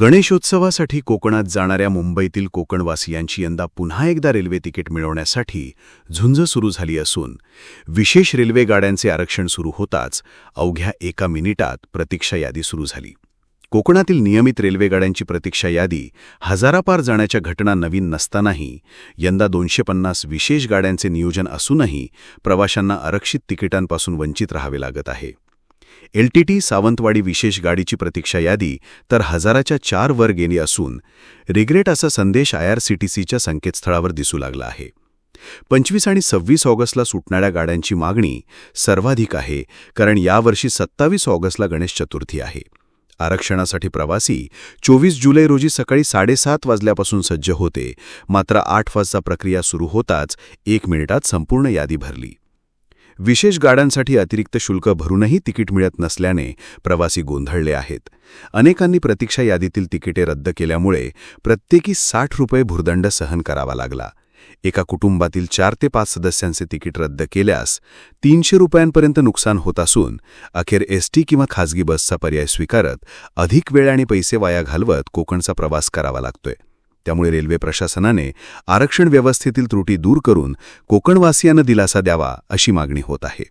गणेशोत्सवासाठी कोकणात जाणाऱ्या मुंबईतील कोकणवासियांची यंदा पुन्हा एकदा रेल्वे तिकीट मिळवण्यासाठी झुंज सुरू झाली असून विशेष रेल्वे गाड्यांचे आरक्षण सुरू होताच अवघ्या एका मिनिटात प्रतीक्षा यादी सुरू झाली. कोकणातील नियमित रेल्वेगाड्यांची प्रतीक्षा यादी हजारापार जाण्याच्या घटना नवीन नसतानाही यंदा दोनशे पन्नास विशेष गाड्यांचे नियोजन असूनही प्रवाशांना आरक्षित तिकिटांपासून वंचित राहावे लागत आहे. एलटीटी सावंतवाडी विशेष गाडीची प्रतीक्षा यादी तर हजाराच्या चार वर गेली असून रिग्रेट असा संदेश आयआरसीटीसीच्या संकेतस्थळावर दिसू लागला आहे. पंचवीस आणि सव्वीस ऑगस्टला सुटणाऱ्या गाड्यांची मागणी सर्वाधिक आहे कारण यावर्षी सत्तावीस ऑगस्टला गणेश चतुर्थी आहे. आरक्षणासाठी प्रवासी चोवीस जुलै रोजी सकाळी साडेसात वाजल्यापासून सज्ज होते मात्र आठ वाजता प्रक्रिया सुरू होताच एक मिनिटात संपूर्ण यादी भरली. विशेष गाड्यांसाठी अतिरिक्त शुल्क भरूनही तिकीट मिळत नसल्याने प्रवासी गोंधळले आहेत. अनेकांनी प्रतीक्षा यादीतील तिकिटे रद्द केल्यामुळे प्रत्येकी साठ रुपये भुर्दंड सहन करावा लागला. एका कुटुंबातील चार ते पाच सदस्यांचे तिकीट रद्द केल्यास तीनशे रुपयांपर्यंत नुकसान होत असून अखेर एसटी किंवा खासगी बसचा पर्याय स्वीकारत अधिक वेळ आणि पैसे वाया घालवत कोकणचा प्रवास करावा लागतोय. त्यामुळे रेल्वे प्रशासनाने आरक्षण व्यवस्थेतील त्रुटी दूर करून कोकणवासियांना दिलासा द्यावा अशी मागणी होत आहे.